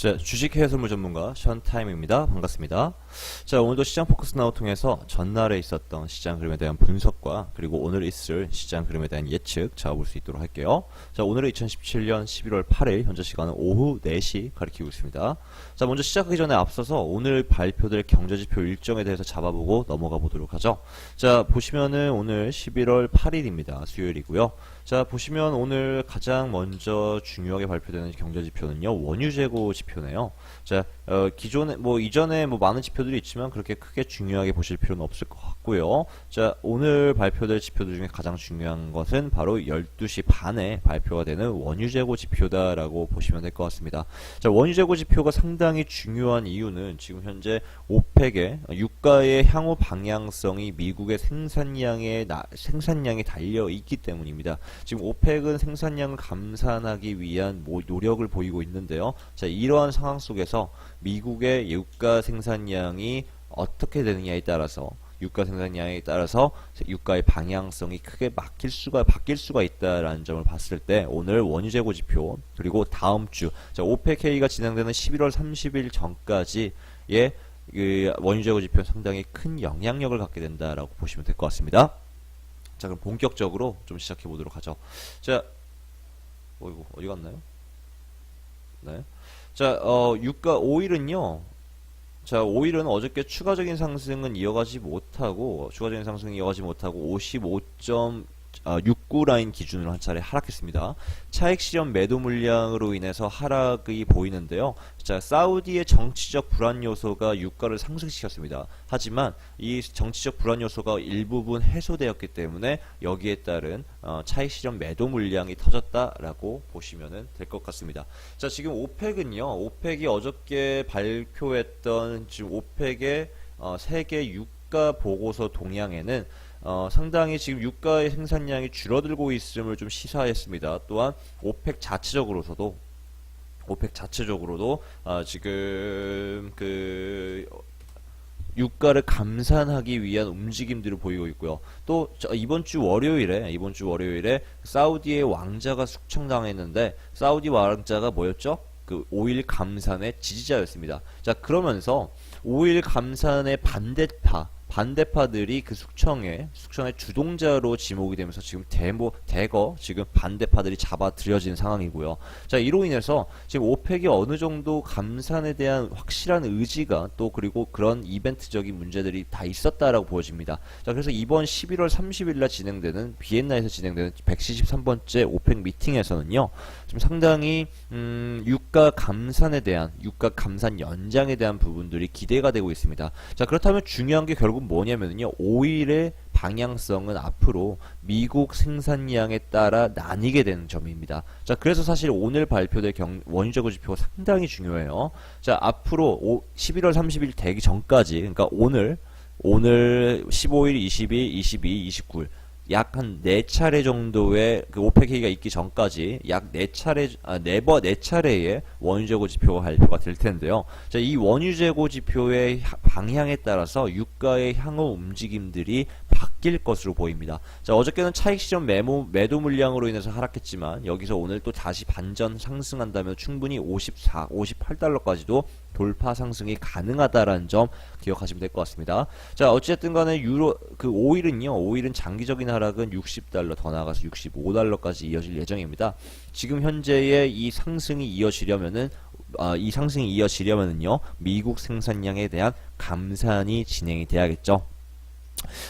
자, 주식 해설물 전문가 션타임입니다. 반갑습니다. 자, 오늘도 시장 포커스 나우 통해서 전날에 있었던 시장 흐름에 대한 분석과 그리고 오늘 있을 시장 흐름에 대한 예측 잡아볼 수 있도록 할게요. 자, 오늘은 2017년 11월 8일 현재 시간은 오후 4시 가리키고 있습니다. 자, 먼저 시작하기 전에 앞서서 오늘 발표될 경제지표 일정에 대해서 잡아보고 넘어가 보도록 하죠. 자, 보시면은 오늘 11월 8일입니다. 수요일이고요. 자, 보시면 오늘 가장 먼저 중요하게 발표되는 경제지표는요, 원유재고 지표네요. 자, 어, 기존에, 뭐, 이전에 뭐 많은 지표들이 있지만 그렇게 크게 중요하게 보실 필요는 없을 것 같고요. 자, 오늘 발표될 지표들 중에 가장 중요한 것은 바로 12시 반에 발표가 되는 원유 재고 지표다라고 보시면 될 것 같습니다. 자, 원유 재고 지표가 상당히 중요한 이유는 지금 현재 오펙의 유가의 향후 방향성이 미국의 생산량에 나- 생산량에 달려 있기 때문입니다. 지금 오펙은 생산량을 감산하기 위한 모- 노력을 보이고 있는데요. 자, 이러한 상황 속에서 미국의 유가 생산량이 어떻게 되느냐에 따라서 유가 생산량에 따라서 유가의 방향성이 크게 막힐 수가 바뀔 수가 있다라는 점을 봤을 때 오늘 원유 재고 지표 그리고 다음 주 자, 회의가 진행되는 11월 30일 전까지의 그 원유 재고 지표 상당히 큰 영향력을 갖게 된다라고 보시면 될 것 같습니다. 자, 그럼 본격적으로 좀 시작해 보도록 하죠. 자, 어이구, 어디 갔나요? 네. 자, 어, 유가 오일은요. 자, 오일은 어저께 추가적인 상승은 이어가지 못하고 추가적인 상승이 이어가지 못하고 55.69 라인 기준으로 한 차례 하락했습니다. 차익 실현 매도 물량으로 인해서 하락이 보이는데요. 자, 사우디의 정치적 불안 요소가 유가를 상승시켰습니다. 하지만 이 정치적 불안 요소가 일부분 해소되었기 때문에 여기에 따른 어, 차익 실현 매도 물량이 터졌다라고 보시면 될 것 같습니다. 자, 지금 오펙은요. 오펙이 어저께 발표했던 지금 오펙의 어, 세계 유가 보고서 동향에는 어, 상당히 지금 유가의 생산량이 줄어들고 있음을 좀 시사했습니다. 또한 오펙 자체적으로서도 오펙 자체적으로도 아, 지금 그 유가를 감산하기 위한 움직임들을 보이고 있고요. 또저 이번 주 월요일에 이번 주 월요일에 사우디의 왕자가 숙청당했는데 사우디 왕자가 뭐였죠? 그 오일 감산의 지지자였습니다. 자 그러면서 오일 감산의 반대파 반대파들이 그 숙청의 숙청의 주동자로 지목이 되면서 지금 대모 대거 지금 반대파들이 잡아들여진 상황이고요. 자 이로 인해서 지금 오펙이 어느 정도 감산에 대한 확실한 의지가 또 그리고 그런 이벤트적인 문제들이 다 있었다라고 보여집니다. 자 그래서 이번 11월 30일 날 진행되는 비엔나에서 진행되는 173번째 오펙 미팅에서는요. 지금 상당히 음, 유가 감산에 대한 유가 감산 연장에 대한 부분들이 기대가 되고 있습니다. 자 그렇다면 중요한 게 결국 뭐냐면요 오일의 방향성은 앞으로 미국 생산량에 따라 나뉘게 되는 점입니다. 자 그래서 사실 오늘 발표될 경, 원유재고 지표가 상당히 중요해요. 자 앞으로 오, 11월 30일 되기 전까지 그러니까 오늘 오늘 15일, 20일, 22, 29일 약한네 차례 정도의 그 오펙 회의가 있기 전까지 약네 차례 아, 네번 네 차례의 원유 재고 지표가 발표가 될 텐데요. 자, 이 원유 재고 지표의 하- 방향에 따라서 유가의 향후 움직임들이 바뀔 것으로 보입니다. 자, 어저께는 차익 실현 매모, 매도 물량으로 인해서 하락했지만 여기서 오늘 또 다시 반전 상승한다면 충분히 54, 58달러까지도 돌파 상승이 가능하다라는 점 기억하시면 될 것 같습니다. 자, 어찌됐든 간에 유로 그 오일은요. 오일은 장기적인 하락은 60달러 더 나가서 65달러까지 이어질 예정입니다. 지금 현재의 이 상승이 이어지려면은 아, 이 상승이 이어지려면은요. 미국 생산량에 대한 감산이 진행이 돼야겠죠.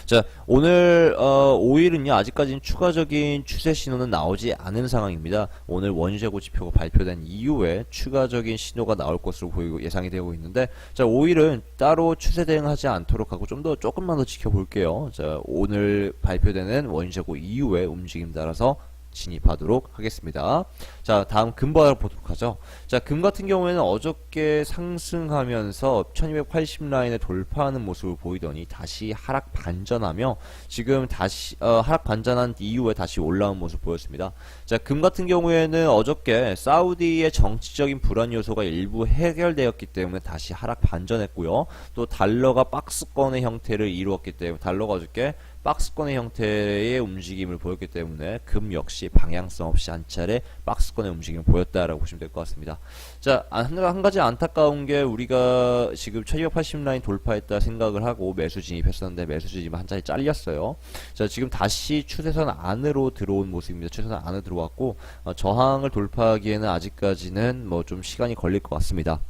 자, 오늘 어, 5일은요 아직까지는 추가적인 추세 신호는 나오지 않은 상황입니다. 오늘 원유 재고 지표가 발표된 이후에 추가적인 신호가 나올 것으로 보이고 예상이 되고 있는데, 자 5일은 따로 추세 대응하지 않도록 하고 좀 더 조금만 더 지켜볼게요. 자 오늘 발표되는 원유 재고 이후의 움직임 따라서 진입하도록 하겠습니다. 자, 다음 금바로 보도록 하죠. 자, 금 같은 경우에는 어저께 상승하면서 1280 라인을 돌파하는 모습을 보이더니 다시 하락 반전하며 지금 다시 어, 하락 반전한 이후에 다시 올라온 모습 보였습니다. 자, 금 같은 경우에는 어저께 사우디의 정치적인 불안 요소가 일부 해결되었기 때문에 다시 하락 반전했고요. 또 달러가 박스권의 형태를 이루었기 때문에 달러가 어저께 박스권의 형태의 움직임을 보였기 때문에 금 역시 방향성 없이 한 차례 박스권의 움직임을 보였다라고 보시면 될 것 같습니다. 자, 한, 한 가지 안타까운 게 우리가 지금 1280 라인 돌파했다 생각을 하고 매수 진입했었는데 매수 진입 한 차례 잘렸어요. 자, 지금 다시 추세선 안으로 들어온 모습입니다. 추세선 안으로 들어왔고 어, 저항을 돌파하기에는 아직까지는 뭐 좀 시간이 걸릴 것 같습니다.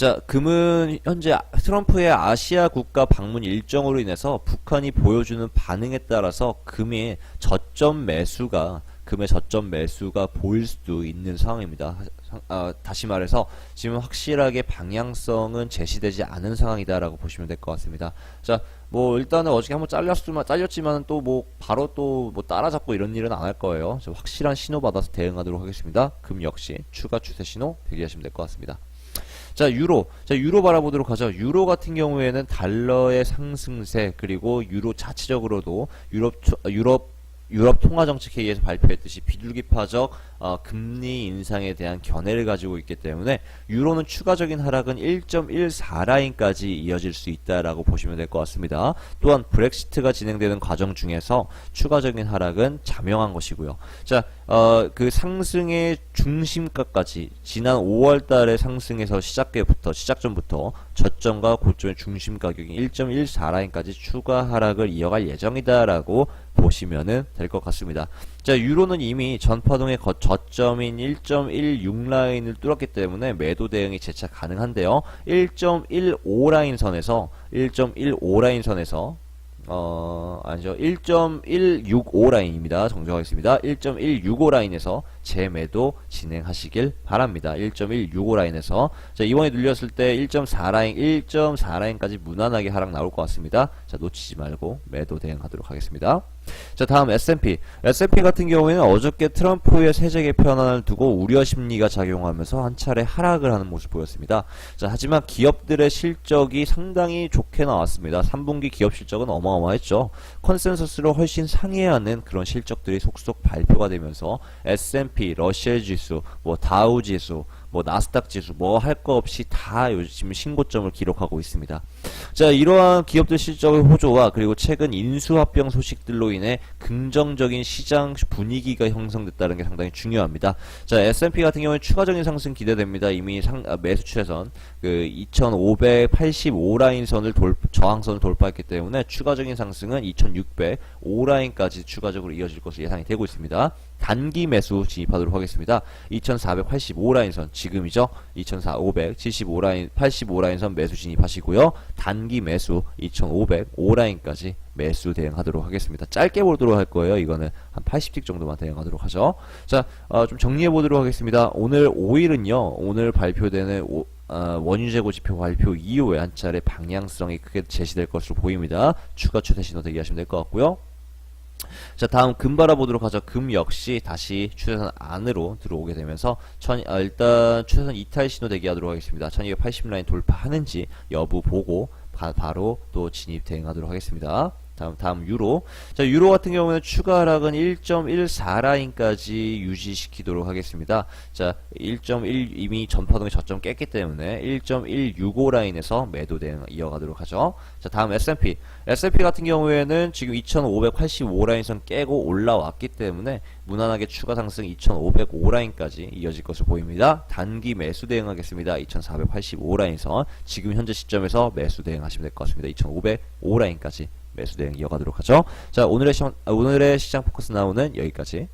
자, 금은 현재 트럼프의 아시아 국가 방문 일정으로 인해서 북한이 보여주는 반응에 따라서 금의 저점 매수가 금의 저점 매수가 보일 수도 있는 상황입니다. 아, 다시 말해서 지금 확실하게 방향성은 제시되지 않은 상황이다라고 보시면 될 것 같습니다. 자, 뭐 일단은 어저께 한번 잘렸지만 잘렸지만 또 뭐 바로 또 뭐 따라잡고 이런 일은 안 할 거예요. 저 확실한 신호 받아서 대응하도록 하겠습니다. 금 역시 추가 추세 신호 대기하시면 될 것 같습니다. 자, 유로. 자, 유로 바라보도록 하죠. 유로 같은 경우에는 달러의 상승세, 그리고 유로 자체적으로도 유럽, 투- 어, 유럽, 유럽 통화정책회의에서 발표했듯이 비둘기파적 어, 금리 인상에 대한 견해를 가지고 있기 때문에 유로는 추가적인 하락은 1.14 라인까지 이어질 수 있다라고 보시면 될 것 같습니다. 또한 브렉시트가 진행되는 과정 중에서 추가적인 하락은 자명한 것이고요. 자, 어, 그 상승의 중심가까지 지난 5월 달에 상승에서 시작계부터 시작 전부터 저점과 고점의 중심 가격인 1.14 라인까지 추가 하락을 이어갈 예정이다라고 보시면은 될 것 같습니다. 자, 유로는 이미 전파동의 거- 저점인 1.16 라인을 뚫었기 때문에 매도 대응이 재차 가능한데요. 1.15 라인 선에서 1.15 라인 선에서 어, 아니죠. 1.165 라인입니다. 정정하겠습니다. 1.165 라인에서 재매도 진행하시길 바랍니다. 1.165 라인에서 자, 이번에 눌렸을 때 1.4 라인, 1.4 라인까지 무난하게 하락 나올 것 같습니다. 자, 놓치지 말고 매도 대응하도록 하겠습니다. 자, 다음 S&P. S&P 같은 경우에는 어저께 트럼프의 세제 개편안을 두고 우려 심리가 작용하면서 한 차례 하락을 하는 모습 보였습니다. 자, 하지만 기업들의 실적이 상당히 좋게 나왔습니다. 3분기 기업 실적은 어마어마했죠. 컨센서스를 훨씬 상회하는 그런 실적들이 속속 발표가 되면서 러시아 지수, 뭐 다우 지수, 뭐 나스닥 지수 뭐 할 거 없이 다 요즘 신고점을 기록하고 있습니다. 자, 이러한 기업들 실적의 호조와 그리고 최근 인수합병 소식들로 인해 긍정적인 시장 분위기가 형성됐다는 게 상당히 중요합니다. 자, S&P 같은 경우에 추가적인 상승 기대됩니다. 이미 상, 아, 매수 추세선 그 2585라인 선을 돌, 저항선을 돌파했기 때문에 추가적인 상승은 2605라인까지 추가적으로 이어질 것으로 예상이 되고 있습니다. 단기 매수 진입하도록 하겠습니다. 2485라인선 지금이죠. 2475라인 85라인선 매수 진입하시고요. 단기 매수 2505라인까지 매수 대응하도록 하겠습니다. 짧게 보도록 할 거예요. 이거는 한 80틱 정도만 대응하도록 하죠. 자, 어, 좀 정리해 보도록 하겠습니다. 오늘 5일은요. 오늘 발표되는 오- 어, 원유재고 지표 발표 이후에 한 차례 방향성이 크게 제시될 것으로 보입니다. 추가 추세 신호 대기하시면 될 것 같고요. 자 다음 금 바라보도록 하죠. 금 역시 다시 추세선 안으로 들어오게 되면서 천, 아, 일단 추세선 이탈 신호 대기하도록 하겠습니다. 1280 라인 돌파하는지 여부 보고 바, 바로 또 진입 대응하도록 하겠습니다. 다음 다음 유로. 자 유로 같은 경우는 추가 하락은 1.14 라인까지 유지시키도록 하겠습니다. 자 1.1 이미 전파동의 저점 깼기 때문에 1.165 라인에서 매도 대응 이어가도록 하죠. 자 다음 S&P. S&P 같은 경우에는 지금 2585 라인선 깨고 올라왔기 때문에 무난하게 추가 상승 2505 라인까지 이어질 것으로 보입니다. 단기 매수 대응하겠습니다. 2485 라인선 지금 현재 시점에서 매수 대응하시면 될 것 같습니다. 2505 라인까지 매수 대응 이어가도록 하죠. 자 오늘의 시, 오늘의 시장 포커스 나오는 여기까지